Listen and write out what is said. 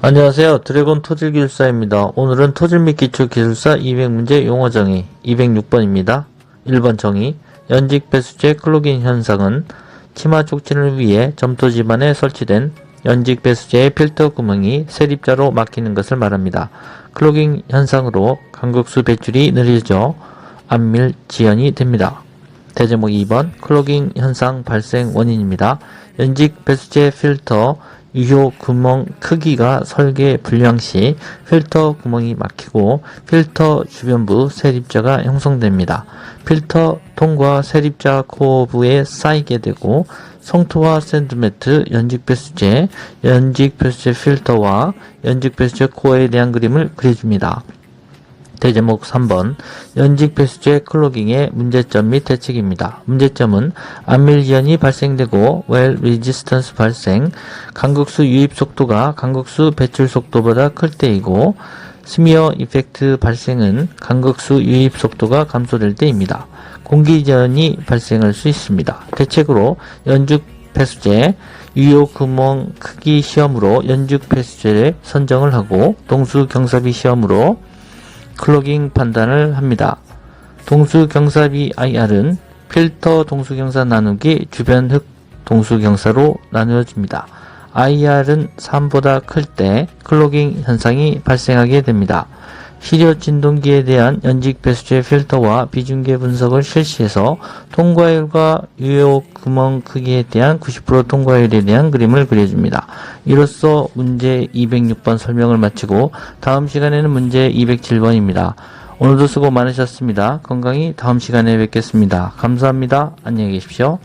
안녕하세요. 드래곤 토질 기술사입니다. 오늘은 토질 및 기초 기술사 200문제 용어 정의 206번입니다. 1번 정의 연직 배수제 클로긴 현상은 치마 촉진을 위해 점토 집안에 설치된 연직 배수제의 필터 구멍이 세립자로 막히는 것을 말합니다. 클로깅 현상으로 강국수 배출이 느려져 안밀 지연이 됩니다. 대제목 2번 클로깅 현상 발생 원인입니다. 연직 배수제 필터 유효 구멍 크기가 설계 불량 시 필터 구멍이 막히고 필터 주변부 세립자가 형성됩니다. 필터 통과 세립자 코어부에 쌓이게 되고 성토와 샌드매트, 연직 배수제, 연직 배수제 필터와 연직 배수제 코어에 대한 그림을 그려줍니다. 대제목 3번 연직 배수제 클로깅의 문제점 및 대책입니다. 문제점은 안밀지연이 발생되고 웰 리지스턴스 발생, 강국수 유입 속도가 강국수 배출 속도보다 클 때이고 스미어 이펙트 발생은 강국수 유입 속도가 감소될 때입니다. 공기전이 발생할 수 있습니다. 대책으로 연죽 배수제, 유효 구멍 크기 시험으로 연죽 배수제를 선정을 하고 동수 경사비 시험으로 클로깅 판단을 합니다. 동수경사비 IR은 필터 동수경사 나누기 주변 흙 동수경사로 나누어집니다. IR은 3보다 클 때 클로깅 현상이 발생하게 됩니다. 시료 진동기에 대한 연직 배수제 필터와 비중계 분석을 실시해서 통과율과 유효 구멍 크기에 대한 90% 통과율에 대한 그림을 그려줍니다. 이로써 문제 206번 설명을 마치고 다음 시간에는 문제 207번입니다. 오늘도 수고 많으셨습니다. 건강히 다음 시간에 뵙겠습니다. 감사합니다. 안녕히 계십시오.